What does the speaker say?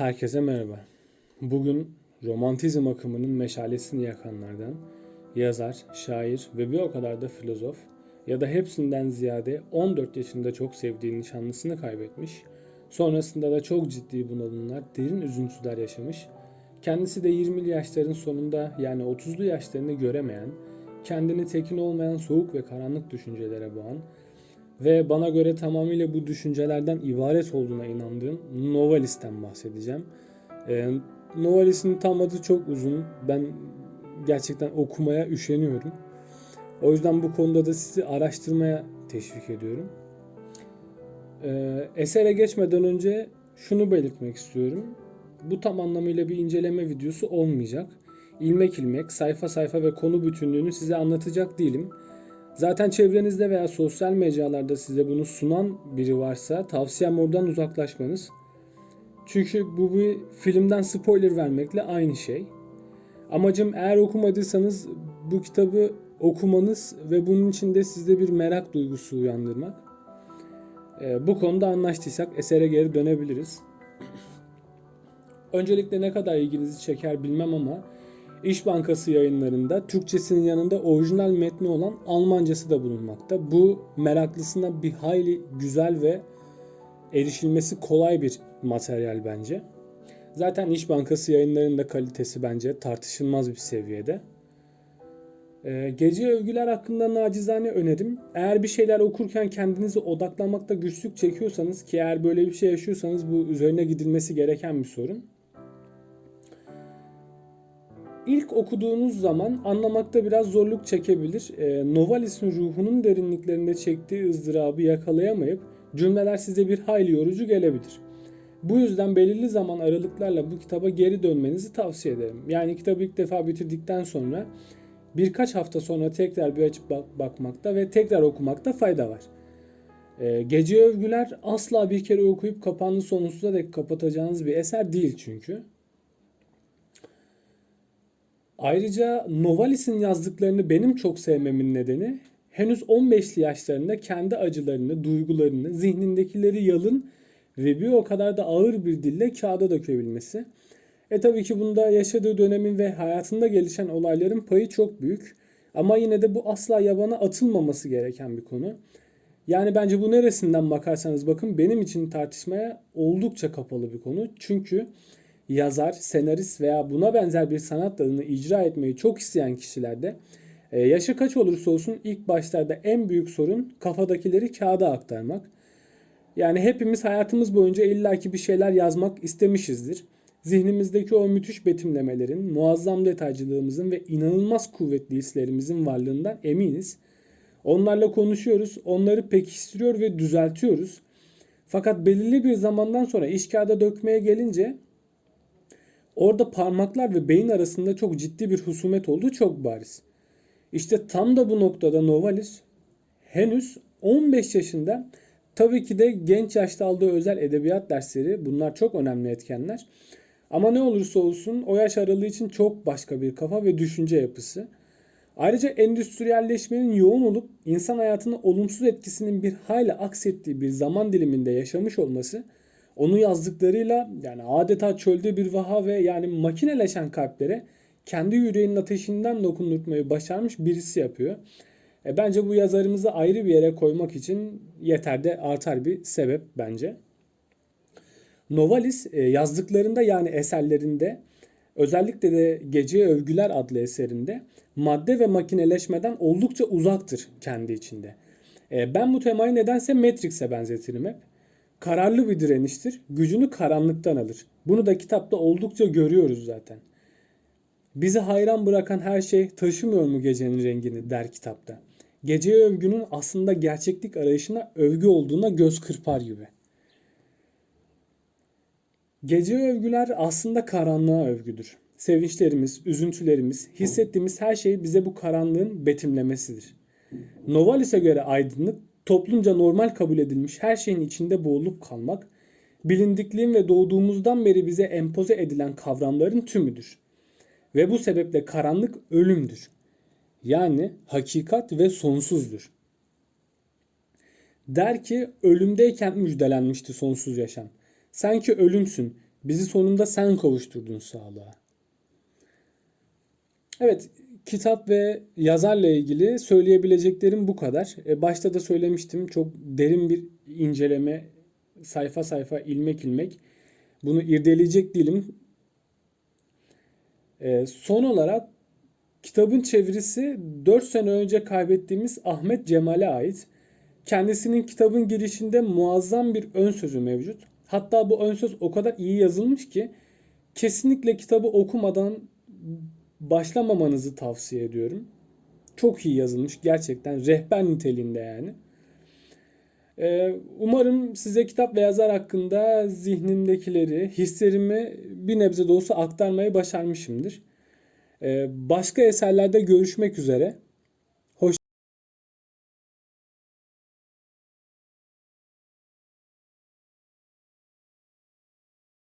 Herkese merhaba. Bugün romantizm akımının meşalesini yakanlardan yazar, şair ve bir o kadar da filozof ya da hepsinden ziyade 14 yaşında çok sevdiği nişanlısını kaybetmiş, sonrasında da çok ciddi bunalımlar, derin üzüntüler yaşamış, kendisi de 20'li yaşların sonunda yani 30'lu yaşlarını göremeyen, kendini tekin olmayan soğuk ve karanlık düşüncelere boğan ve bana göre tamamıyla bu düşüncelerden ibaret olduğuna inandığım Novalist'ten bahsedeceğim. Ee, Novalist'in tam adı çok uzun. Ben gerçekten okumaya üşeniyorum. O yüzden bu konuda da sizi araştırmaya teşvik ediyorum. Ee, esere geçmeden önce şunu belirtmek istiyorum. Bu tam anlamıyla bir inceleme videosu olmayacak. İlmek ilmek, sayfa sayfa ve konu bütünlüğünü size anlatacak değilim. Zaten çevrenizde veya sosyal mecralarda size bunu sunan biri varsa tavsiyem oradan uzaklaşmanız. Çünkü bu bir filmden spoiler vermekle aynı şey. Amacım eğer okumadıysanız bu kitabı okumanız ve bunun içinde sizde bir merak duygusu uyandırmak. Ee, bu konuda anlaştıysak esere geri dönebiliriz. Öncelikle ne kadar ilginizi çeker bilmem ama İş Bankası yayınlarında Türkçesinin yanında orijinal metni olan Almancası da bulunmakta. Bu meraklısına bir hayli güzel ve erişilmesi kolay bir materyal bence. Zaten İş Bankası yayınlarının da kalitesi bence tartışılmaz bir seviyede. Ee, gece övgüler hakkında nacizane önerim. Eğer bir şeyler okurken kendinizi odaklanmakta güçlük çekiyorsanız ki eğer böyle bir şey yaşıyorsanız bu üzerine gidilmesi gereken bir sorun. İlk okuduğunuz zaman anlamakta biraz zorluk çekebilir. E, Novalis'in ruhunun derinliklerinde çektiği ızdırabı yakalayamayıp cümleler size bir hayli yorucu gelebilir. Bu yüzden belirli zaman aralıklarla bu kitaba geri dönmenizi tavsiye ederim. Yani kitabı ilk defa bitirdikten sonra birkaç hafta sonra tekrar bir açıp bak- bakmakta ve tekrar okumakta fayda var. E, Gece Övgüler asla bir kere okuyup kapağını sonsuza dek kapatacağınız bir eser değil çünkü. Ayrıca Novalis'in yazdıklarını benim çok sevmemin nedeni henüz 15'li yaşlarında kendi acılarını, duygularını, zihnindekileri yalın ve bir o kadar da ağır bir dille kağıda dökebilmesi. E tabii ki bunda yaşadığı dönemin ve hayatında gelişen olayların payı çok büyük. Ama yine de bu asla yabana atılmaması gereken bir konu. Yani bence bu neresinden bakarsanız bakın benim için tartışmaya oldukça kapalı bir konu. Çünkü yazar, senarist veya buna benzer bir sanat dalını icra etmeyi çok isteyen kişilerde e, yaşı kaç olursa olsun ilk başlarda en büyük sorun kafadakileri kağıda aktarmak. Yani hepimiz hayatımız boyunca illaki bir şeyler yazmak istemişizdir. Zihnimizdeki o müthiş betimlemelerin, muazzam detaycılığımızın ve inanılmaz kuvvetli hislerimizin varlığından eminiz. Onlarla konuşuyoruz, onları pekiştiriyor ve düzeltiyoruz. Fakat belirli bir zamandan sonra iş kağıda dökmeye gelince Orada parmaklar ve beyin arasında çok ciddi bir husumet olduğu çok bariz. İşte tam da bu noktada Novalis henüz 15 yaşında tabii ki de genç yaşta aldığı özel edebiyat dersleri bunlar çok önemli etkenler. Ama ne olursa olsun o yaş aralığı için çok başka bir kafa ve düşünce yapısı. Ayrıca endüstriyelleşmenin yoğun olup insan hayatına olumsuz etkisinin bir hayli aksettiği bir zaman diliminde yaşamış olması onu yazdıklarıyla yani adeta çölde bir vaha ve yani makineleşen kalplere kendi yüreğinin ateşinden dokundurtmayı başarmış birisi yapıyor. E, bence bu yazarımızı ayrı bir yere koymak için yeter de artar bir sebep bence. Novalis e, yazdıklarında yani eserlerinde özellikle de Gece Övgüler adlı eserinde madde ve makineleşmeden oldukça uzaktır kendi içinde. E, ben bu temayı nedense Matrix'e benzetirim hep kararlı bir direniştir. Gücünü karanlıktan alır. Bunu da kitapta oldukça görüyoruz zaten. Bizi hayran bırakan her şey taşımıyor mu gecenin rengini der kitapta. Geceye övgünün aslında gerçeklik arayışına övgü olduğuna göz kırpar gibi. Gece övgüler aslında karanlığa övgüdür. Sevinçlerimiz, üzüntülerimiz, hissettiğimiz her şey bize bu karanlığın betimlemesidir. Novalis'e göre aydınlık toplumca normal kabul edilmiş her şeyin içinde boğulup kalmak, bilindikliğin ve doğduğumuzdan beri bize empoze edilen kavramların tümüdür. Ve bu sebeple karanlık ölümdür. Yani hakikat ve sonsuzdur. Der ki ölümdeyken müjdelenmişti sonsuz yaşam. Sen ki ölümsün, Bizi sonunda sen kavuşturdun sağlığa. Evet, kitap ve yazarla ilgili söyleyebileceklerim bu kadar. E, başta da söylemiştim, çok derin bir inceleme, sayfa sayfa, ilmek ilmek. Bunu irdeleyecek değilim. E, son olarak kitabın çevirisi 4 sene önce kaybettiğimiz Ahmet Cemal'e ait. Kendisinin kitabın girişinde muazzam bir ön sözü mevcut. Hatta bu ön söz o kadar iyi yazılmış ki kesinlikle kitabı okumadan başlamamanızı tavsiye ediyorum. Çok iyi yazılmış gerçekten rehber niteliğinde yani. Ee, umarım size kitap ve yazar hakkında zihnimdekileri, hislerimi bir nebze de olsa aktarmayı başarmışımdır. Ee, başka eserlerde görüşmek üzere.